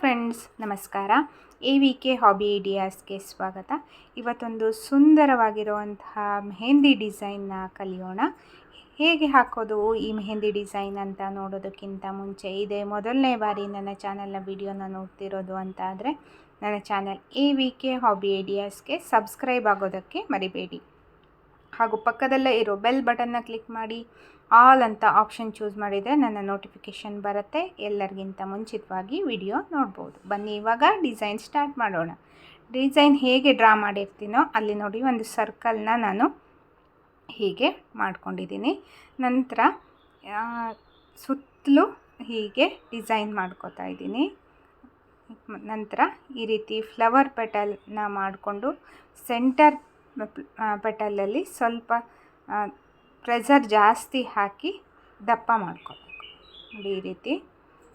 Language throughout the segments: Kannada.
ಫ್ರೆಂಡ್ಸ್ ನಮಸ್ಕಾರ. ಎ ವಿ ಕೆ ಹಾಬಿ ಐಡಿಯಾಸ್ಗೆ ಸ್ವಾಗತ. ಇವತ್ತೊಂದು ಸುಂದರವಾಗಿರುವಂತಹ ಮೆಹೆಂದಿ ಡಿಸೈನ್ನ ಕಲಿಯೋಣ. ಹೇಗೆ ಹಾಕೋದು, ಈ ಮೆಹೆಂದಿ ಡಿಸೈನ್ ಅಂತ ನೋಡೋದಕ್ಕಿಂತ ಮುಂಚೆ ಇದೇ ಮೊದಲನೇ ಬಾರಿ ನನ್ನ ಚಾನಲ್ನ ವಿಡಿಯೋನ ನೋಡ್ತಿರೋದು ಅಂತ ಆದರೆ, ನನ್ನ channel A V K hobby ಐಡಿಯಾಸ್ಗೆ subscribe ಆಗೋದಕ್ಕೆ ಮರಿಬೇಡಿ. ಹಾಗೂ ಪಕ್ಕದಲ್ಲೇ ಇರೋ ಬೆಲ್ ಬಟನ್ನ ಕ್ಲಿಕ್ ಮಾಡಿ. ಆಲ್ ಅಂತ ಆಪ್ಷನ್ ಚೂಸ್ ಮಾಡಿದರೆ ನನ್ನ ನೋಟಿಫಿಕೇಷನ್ ಬರುತ್ತೆ. ಎಲ್ಲರಿಗಿಂತ ಮುಂಚಿತವಾಗಿ ವಿಡಿಯೋ ನೋಡ್ಬೋದು. ಬನ್ನಿ, ಇವಾಗ ಡಿಸೈನ್ ಸ್ಟಾರ್ಟ್ ಮಾಡೋಣ. ಡಿಸೈನ್ ಹೇಗೆ ಡ್ರಾ ಮಾಡಿರ್ತೀನೋ ಅಲ್ಲಿ ನೋಡಿ ಒಂದು ಸರ್ಕಲ್ನ ನಾನು ಹೀಗೆ ಮಾಡ್ಕೊಂಡಿದ್ದೀನಿ. ನಂತರ ಸುತ್ತಲೂ ಹೀಗೆ ಡಿಸೈನ್ ಮಾಡ್ಕೋತಾ ಇದ್ದೀನಿ. ನಂತರ ಈ ರೀತಿ ಫ್ಲವರ್ ಪೆಟಲ್ನ ಮಾಡಿಕೊಂಡು ಸೆಂಟರ್ ಪೆಟಲಲ್ಲಿ ಸ್ವಲ್ಪ ಪ್ರೆಸರ್ ಜಾಸ್ತಿ ಹಾಕಿ ದಪ್ಪ ಮಾಡ್ಕೋಬೇಕು. ನೋಡಿ ಈ ರೀತಿ.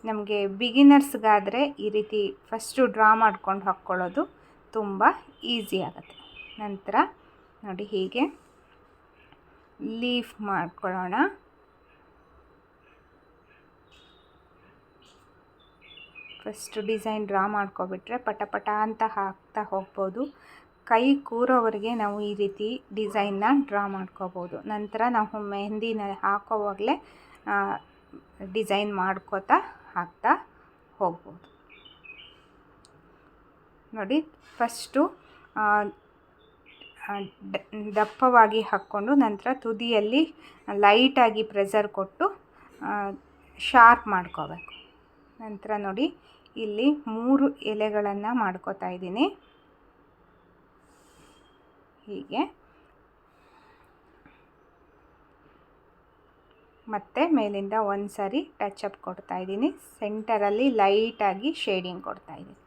ನಮಗೆ ಬಿಗಿನರ್ಸ್ಗಾದರೆ ಈ ರೀತಿ ಫಸ್ಟು ಡ್ರಾ ಮಾಡ್ಕೊಂಡು ಹಾಕ್ಕೊಳ್ಳೋದು ತುಂಬ ಈಸಿ ಆಗುತ್ತೆ. ನಂತರ ನೋಡಿ ಹೀಗೆ ಲೀಫ್ ಮಾಡ್ಕೊಳ್ಳೋಣ. ಫಸ್ಟು ಡಿಸೈನ್ ಡ್ರಾ ಮಾಡ್ಕೊಬಿಟ್ರೆ ಪಟ ಪಟ ಅಂತ ಹಾಕ್ತಾ ಹೋಗ್ಬೋದು. ಕೈ ಕೂರೋವರೆಗೆ ನಾವು ಈ ರೀತಿ ಡಿಸೈನ್ನ ಡ್ರಾ ಮಾಡ್ಕೋಬೋದು. ನಂತರ ನಾವು ಮೆಹಂದಿನ ಹಾಕೋವಾಗಲೇ ಡಿಸೈನ್ ಮಾಡ್ಕೋತಾ ಹಾಕ್ತಾ ಹೋಗ್ಬೋದು. ನೋಡಿ, ಫಸ್ಟು ದಪ್ಪವಾಗಿ ಹಾಕ್ಕೊಂಡು ನಂತರ ತುದಿಯಲ್ಲಿ ಲೈಟಾಗಿ ಪ್ರೆಸರ್ ಕೊಟ್ಟು ಶಾರ್ಪ್ ಮಾಡ್ಕೋಬೇಕು. ನಂತರ ನೋಡಿ, ಇಲ್ಲಿ ಮೂರು ಎಲೆಗಳನ್ನು ಮಾಡ್ಕೋತಾ ಇದ್ದೀನಿ. ಹೀಗೆ. ಮತ್ತೆ ಮೇಲಿಂದ ಒಂದು ಸಾರಿ ಅಪ್ ಕೊಡ್ತಾ ಇದ್ದೀನಿ. ಸೆಂಟರಲ್ಲಿ ಲೈಟಾಗಿ ಶೇಡಿಂಗ್ ಕೊಡ್ತಾ ಇದ್ದೀನಿ.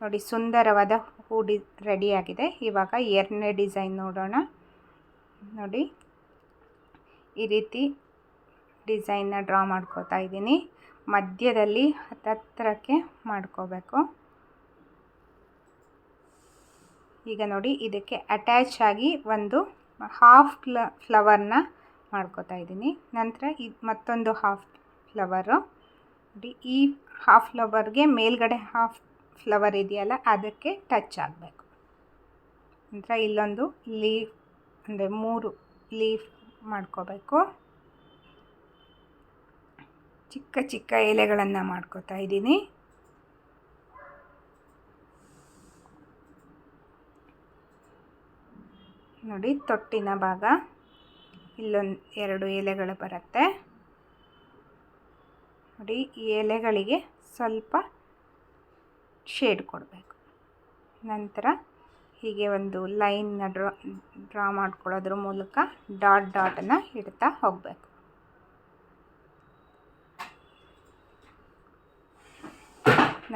ನೋಡಿ, ಸುಂದರವಾದ ಹೂ ಡಿ ರೆಡಿಯಾಗಿದೆ ಇವಾಗ ಎರಡನೇ ಡಿಸೈನ್ ನೋಡೋಣ. ನೋಡಿ, ಈ ರೀತಿ ಡಿಸೈನ್ನ ಡ್ರಾ ಮಾಡ್ಕೋತಾ ಇದ್ದೀನಿ. ಮಧ್ಯದಲ್ಲಿ ಹತ್ತತ್ರಕ್ಕೆ ಮಾಡ್ಕೋಬೇಕು. ಈಗ ನೋಡಿ, ಇದಕ್ಕೆ ಅಟ್ಯಾಚ್ ಆಗಿ ಒಂದು ಹಾಫ್ ಫ್ಲ ಫ್ಲವರ್ನ ಮಾಡ್ಕೋತಾ ಇದ್ದೀನಿ. ನಂತರ ಇದು ಮತ್ತೊಂದು ಹಾಫ್ ಫ್ಲವರು ನೋಡಿ, ಈ ಹಾಫ್ ಫ್ಲವರ್ಗೆ ಮೇಲ್ಗಡೆ ಹಾಫ್ ಫ್ಲವರ್ ಇದೆಯಲ್ಲ, ಅದಕ್ಕೆ ಟಚ್ ಆಗಬೇಕು. ನಂತರ ಇಲ್ಲೊಂದು ಲೀಫ್ ಅಂದರೆ ಮೂರು ಲೀಫ್ ಮಾಡ್ಕೋಬೇಕು. ಚಿಕ್ಕ ಚಿಕ್ಕ ಎಲೆಗಳನ್ನು ಮಾಡ್ಕೋತಾ ಇದ್ದೀನಿ. ನೋಡಿ, ತೊಟ್ಟಿನ ಭಾಗ. ಇಲ್ಲೊಂದು ಎರಡು ಎಲೆಗಳು ಬರುತ್ತೆ. ನೋಡಿ, ಈ ಎಲೆಗಳಿಗೆ ಸ್ವಲ್ಪ ಶೇಡ್ ಕೊಡಬೇಕು. ನಂತರ ಹೀಗೆ ಒಂದು ಲೈನ್ನ ಡ್ರಾ ಡ್ರಾ ಮಾಡ್ಕೊಳ್ಳೋದ್ರ ಮೂಲಕ ಡಾಟ್ ಡಾಟನ್ನು ಇಡ್ತಾ ಹೋಗಬೇಕು.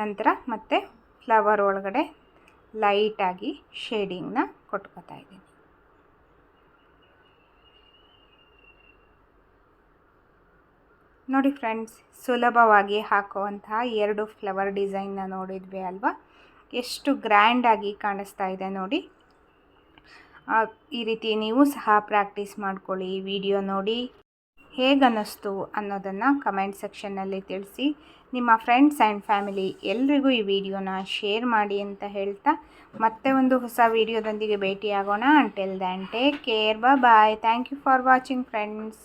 ನಂತರ ಮತ್ತೆ ಫ್ಲವರ್ ಒಳಗಡೆ ಲೈಟಾಗಿ ಶೇಡಿಂಗ್ನ ಕೊಟ್ಕೋತಾ ಇದ್ದೀನಿ. ನೋಡಿ ಫ್ರೆಂಡ್ಸ್, ಸುಲಭವಾಗಿ ಹಾಕುವಂತಹ ಎರಡು ಫ್ಲವರ್ ಡಿಸೈನ್ನ ನೋಡಿದ್ವಿ ಅಲ್ವಾ? ಎಷ್ಟು ಗ್ರ್ಯಾಂಡಾಗಿ ಕಾಣಿಸ್ತಾ ಇದೆ ನೋಡಿ. ಈ ರೀತಿ ನೀವು ಸಹ ಪ್ರಾಕ್ಟೀಸ್ ಮಾಡ್ಕೊಳ್ಳಿ ವಿಡಿಯೋ ನೋಡಿ. ಹೇಗನ್ನಿಸ್ತು ಅನ್ನೋದನ್ನು ಕಮೆಂಟ್ ಸೆಕ್ಷನ್ನಲ್ಲಿ ತಿಳಿಸಿ. ನಿಮ್ಮ ಫ್ರೆಂಡ್ಸ್ ಆ್ಯಂಡ್ ಫ್ಯಾಮಿಲಿ ಎಲ್ರಿಗೂ ಈ ವಿಡಿಯೋನ ಶೇರ್ ಮಾಡಿ ಅಂತ ಹೇಳ್ತಾ ಮತ್ತೆ ಒಂದು ಹೊಸ ವಿಡಿಯೋದೊಂದಿಗೆ ಭೇಟಿಯಾಗೋಣ. Until then take care bye thank you for watching friends